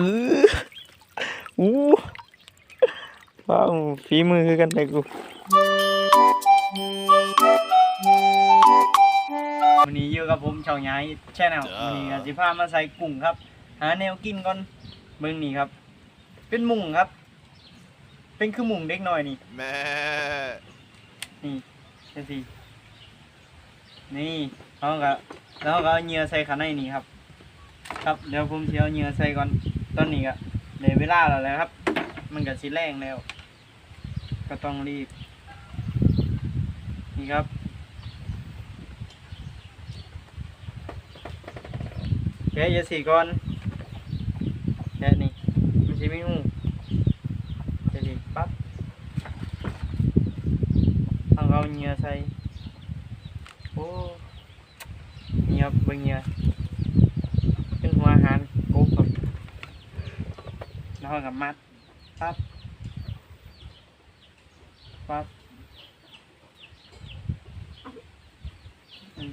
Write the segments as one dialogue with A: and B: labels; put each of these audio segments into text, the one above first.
A: เอออู้ว้าวฝีมือคือกันแต่กูวันนี้อยู่กับผมชาวย้ายแช่แนววันนี้ก็สิพามาใส่กุ้งครับ หาแนวกินก่อนเบิ่งนี่ครับ เป็นมุงครับ เป็นคือมุงเด็กน้อยนี่
B: แม่
A: นี่จังซี่นี่เขาก็แล้วเขาก็เอาเหยื่อใส่ข้างในนี่ครับ ครับเดี๋ยวผมสิเอาเหยื่อใส่ก่อน ตอนนี้ก็ได้เวลาแล้วแหละครับ มันก็สิแรงแล้ว ก็ต้องรีบ นี่ครับแกะเหยื่อสีก่อนแกะนี่มันสิไม่หูจะดีปั๊บเอาเอาเหยื่อใส่โอ้นี่ครับเบิ่งเหยื่อเป็นหัวอาหารกบครับ แล้วก็กับมัดปั๊บปั๊บอืม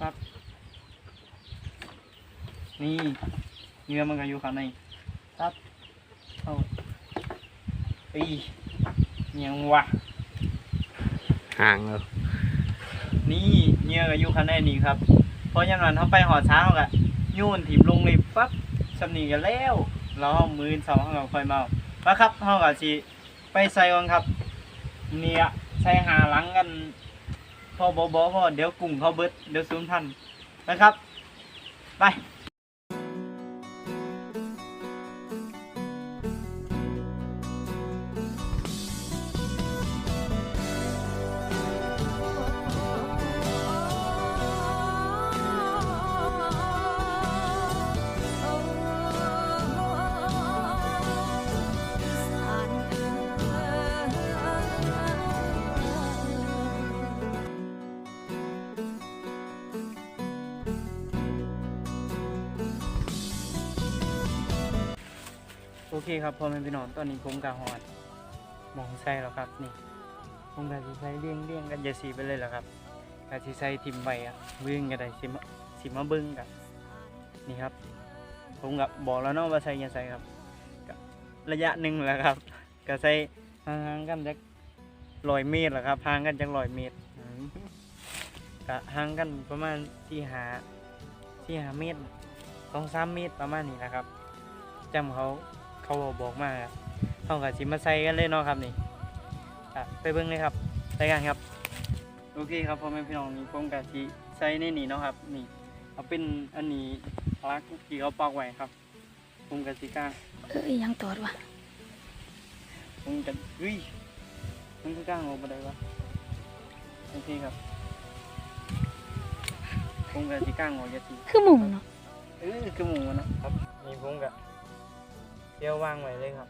A: ปั๊บนี่เหยื่อมันก็อยู่ข้างในปั๊บเอาอียังวะ
C: ห่างเลย
A: นี่เหงื่อก็อยู่ข้างในนี่ครับเพราะฉะนั้นเขาไปหอช้างกะ โยุ่นถิ่มลงเลยปั๊บสำนีกันแล้วแล้วเองมือสองเราก็ค่อยเมาแล้วครับห้องอาชีไปใส่กันครับ เนี่ยใส่หาหลังกัน พอบอบอพอเดี๋ยวกลุ่มเขาเบิดเดี๋ยวซูมทันนะครับ ไป เคครับพ่อแม่พี่น้องตอนนี้ผมกะหอดมองใส่แล้วครับนี่ผมกะสิใส่เลี่ยงเลี่ยงกันยาสีไปเลยแล้วครับกะสิใส่ทิมใบอะวิ่งกันได้สิมาสิมาบิ้งกันนี่ครับ ผมกับบอกแล้วเนาะว่าใส่ยาใส่ครับกะระยะหนึ่งแล้วครับกะใส่ห่างกันจากร้อยเมตรแหละครับห่างกันจากร้อยเมตรกะห่างกันประมาณที่หาที่หาเมตรสองสามเมตรประมาณนี้นะครับจำเขา เขาบอกมาครับเขากับสิมาใส่กันเลยเนาะครับนี่อะไปเบิ่งเลยครับใส่กันครับ โอเคครับพ่อแม่พี่น้องนี่ผมกับสิใส่ในนี่เนาะครับ นี่เอาเป็นอันนี้ลักที่เขาปอกไว้ครับผมกับสิกล้าง
D: เอ้ยยังตอดวะ
A: ผมกับเฮ้ยมันคือกล้างออกมาได้วะโอเคครับผมกับสิกล้างออกอยาสี
D: คือหมุงเนาะ
A: เออคือหมูมันนะครับนี่ผมกับ เดี๋ยววางไว้เลยครับ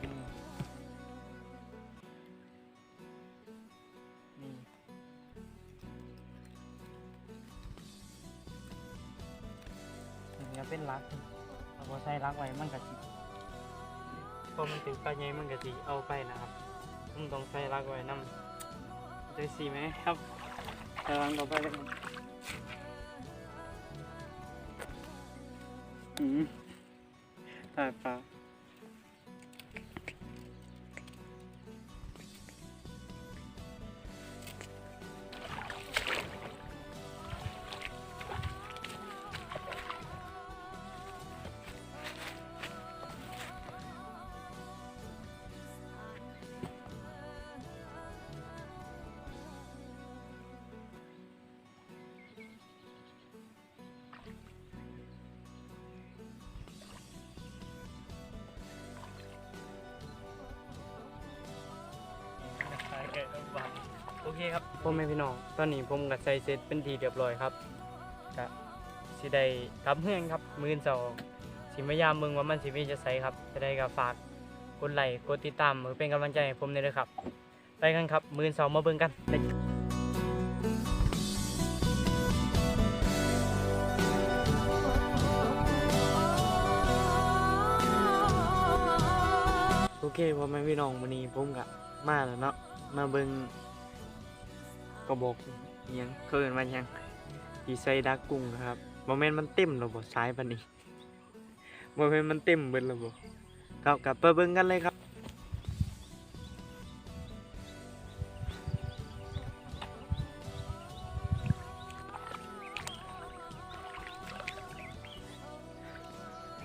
A: อืมนี่อันนี้เป็นรักเอาพอใส่รักไว้มันกะสิพอมันถึงปลาใหญ่มันกะสิเอาไปนะครับผมต้องใส่รักไว้นำจะสีไหมครับใส่รักต่อไปเลยครับ อืมต เคครับพ่อแม่พี่น้องตอนนี้ผมกับใส่เสร็จเป็นทีเรียบร้อยครับก็สิได้กลับเฮือนครับมืออนสองสิมายามเมืองว่ามันสิมีจะใส่ครับ จะได้ก็ฝากกดไลค์กดติดตามมือเป็นกำลังใจให้ผมเลยครับ ไปกันครับมืออนสองมาเบิ่งกันเลยโอเคพ่อแม่พี่น้องวันนี้ผมกับมาแล้วเนาะมาเบิ่ง กระบอกอิหยังเขาเอิ้นว่าหยังที่ใส่ดักกุ้งครับบ่แม่นมันเต็มแล้วบ่สายปานนี้บ่แม่นมันเต็มเบิดแล้วบ่ครับกลับไปเบิ่งกันเลยครับ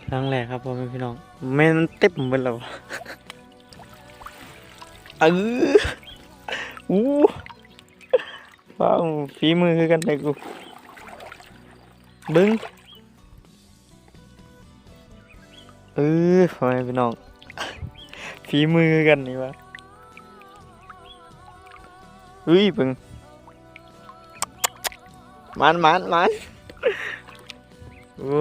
A: ครั้งแรกครับพ่อแม่พี่น้องแม่มันเต็มหมดแล้วเอออู้้าฝีมือคือกันเลยกูบึ้งเออพ่อแม่พี่น้องฝีมือคือกันนี่วะเฮ้ยบึ้งมันมันมันโอ้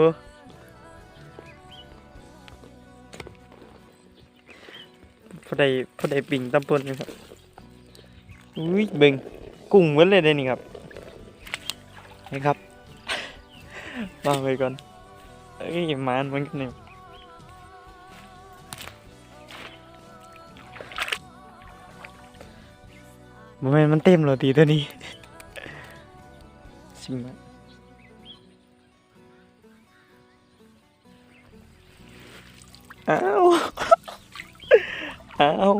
A: พอได้พอได้ปิ่งตำปนนี่ครับอุ้ยบิ่ง กุ้งเว้นเลยได้นี่ครับนี่ครับวาไว้ก่อนเอ้ยมานเหมือนกันนี่บ่แม่นมันเต็มแล้วตีตัวนี้สิมาอ้าวอ้าว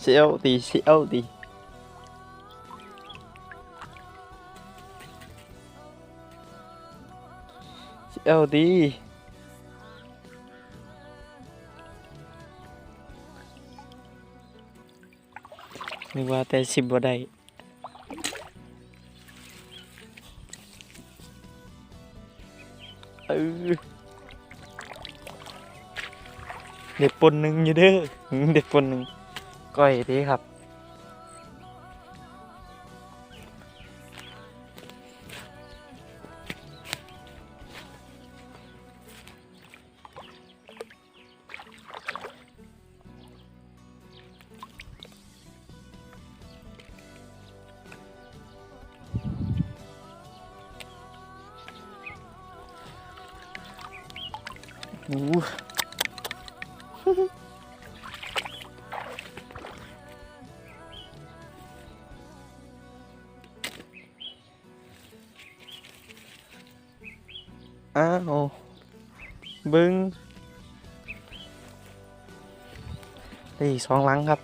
A: เสียวดีเสียวดี เสียวดีนึกว่าแต่สิบบ่ได้เออเด็กปนหนึ่งอยู่เด้อเด็กปนหนึ่งก้อยดีครับ อู้อ้าวบึงได้อีกสองหลังครับ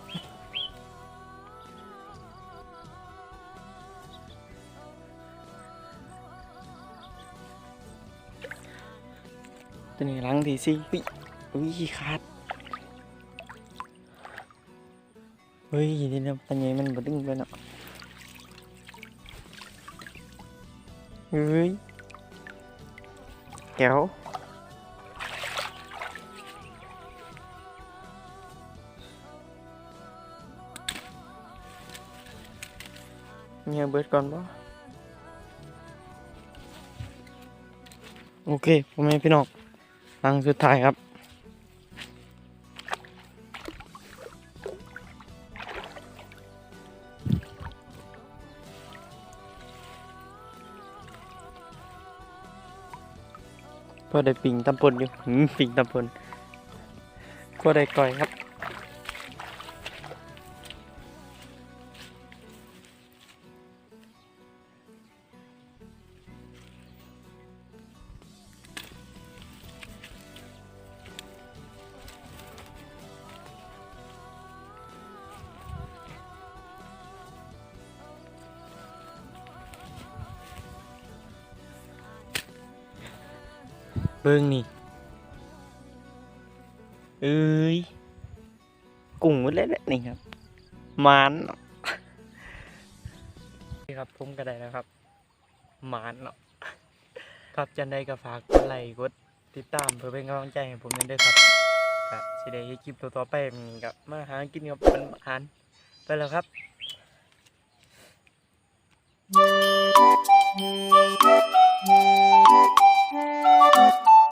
A: ตัวนี้หลังที่สี่อุ้ยอุ้ยขาดเฮ้ยนี่นะปัญญามันบดึงไปเนาะเฮ้ยแก้วเงียบเบิดก่อนบ่โอเคพ่อแม่พี่น้องห ลังสุดท้ายครับ ก็ได้ปิ่งตำปนอยู่ปิ่งตำปนก็ได้ก่อยครับ เบิ่งนี่ เอ้ยกุ้งหมดเลยแหละนี่ครับหมานเนาะนี่ครับผมก็ได้แล้วครับหมานเนาะครับจันได้ก็ฝากกดไลค์กดติดตามเพื่อเป็นกำลังใจให้ผมด้วยครับก็สิได้คลิปต่อๆไปกับมาหากินกับมันอาหารไปแล้วครับ
B: Thank you.